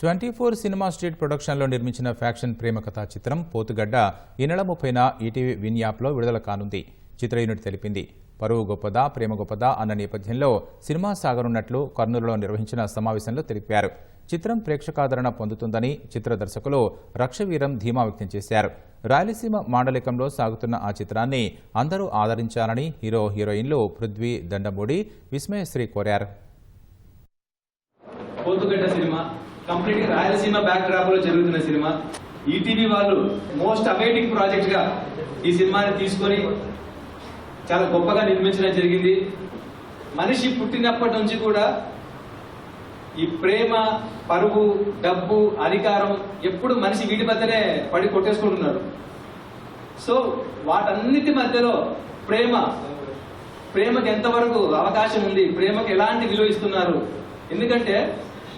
Twenty four cinema street ప్రొడక్షన్లో నిర్మించిన faction ప్రేమ కథా చిత్రం పోతుగడ్డ ఈ నెల ముప్పైన ఈటీవీ విన్ యాప్లో విడుదల కానుంది. చిత్ర యూనిట్ తెలిపింది. పరువు గొప్పదా ప్రేమ గొప్పదా అన్న నేపథ్యంలో సినిమా సాగనున్నట్లు కర్నూలులో నిర్వహించిన సమావేశంలో తెలిపారు. చిత్రం ప్రేక్షకాదరణ పొందుతుందని చిత్ర దర్శకులు రక్షవీరం ధీమా వ్యక్తం చేశారు. రాయలసీమ మాండలికంలో సాగుతున్న ఆ చిత్రాన్ని అందరూ ఆదరించాలని హీరో హీరోయిన్లు పృథ్వీ దండమూడి విస్మయశ్రీ కోరారు. సినిమా కంప్లీట్గా రాయలసీమ బ్యాక్ డ్రాప్లో జరుగుతున్న సినిమా. ఈటీవీ వాళ్ళు మోస్ట్ అవైటింగ్ ప్రాజెక్ట్గా ఈ సినిమాని తీసుకొని చాలా గొప్పగా నిర్మించడం జరిగింది. మనిషి పుట్టినప్పటి నుంచి కూడా ఈ ప్రేమ పరువు డబ్బు అధికారం ఎప్పుడు మనిషి వీటి మధ్యనే పడి కొట్టేసుకుంటున్నారు. సో వాటన్నిటి మధ్యలో ప్రేమ ప్రేమకి ఎంతవరకు అవకాశం ఉంది ప్రేమకి ఎలాంటి విలువ ఇస్తున్నారు? ఎందుకంటే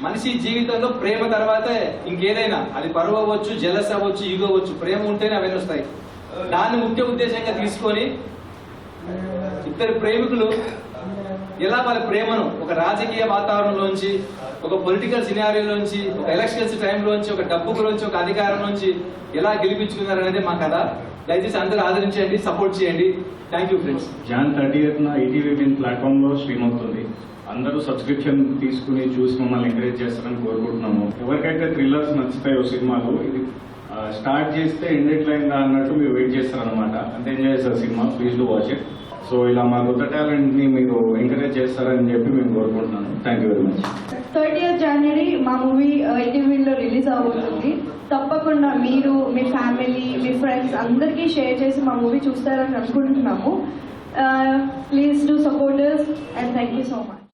మనిషి జీవితంలో ప్రేమ తర్వాతే ఇంకేదైనా. అది పరువు అవ్వచ్చు జలస్ అవ్వచ్చు ఈగో అవ్వచ్చు ప్రేమ ఉంటేనే అవన్నీ వస్తాయి. దాన్ని ముఖ్య ఉద్దేశంగా తీసుకొని ఇద్దరు ప్రేమికులు ఎలా వాళ్ళ ప్రేమను ఒక రాజకీయ వాతావరణంలోంచి ఒక పొలిటికల్ సినారియోలోంచి ఒక ఎలక్షన్స్ టైంలోంచి ఒక డబ్బు గురించి ఒక అధికారం నుంచి ఎలా గెలిపించుకున్నారు అనేది మా కథ. దయచేసి అందరూ ఆదరించండి సపోర్ట్ చేయండి. Thank you friends Jan thirty న ఈటీవీ ప్లాట్ఫామ్లో స్ట్రీమ్ అవుతుంది అందరూ సబ్స్క్రిప్షన్ తీసుకుని చూసి మమ్మల్ని ఎంకరేజ్ చేస్తారని కోరుకుంటున్నాము. ఎవరికైతే థ్రిల్లర్స్ నచ్చుతాయో సినిమాలు ఇది స్టార్ట్ చేస్తే ఎండ్ ఎట్లయిందా అన్నట్టు మీరు వెయిట్ చేస్తారనమాట అంత ఎంజాయ్ చేస్తారు cinema please do watch it so ఇలా మా కొత్త టాలెంట్ని మీరు ఎంకరేజ్ చేస్తారని చెప్పి మేము కోరుకుంటున్నాను thank you very much thirty జనవరి మా మూవీ ఈటీవీలో రిలీజ్ అవుతుంది తప్పకుండా మీరు మీ ఫ్యామిలీ మీ ఫ్రెండ్స్ అందరికీ షేర్ చేసి మా మూవీ చూస్తారని అనుకుంటున్నాము. Uh, please do support us and thank you so much.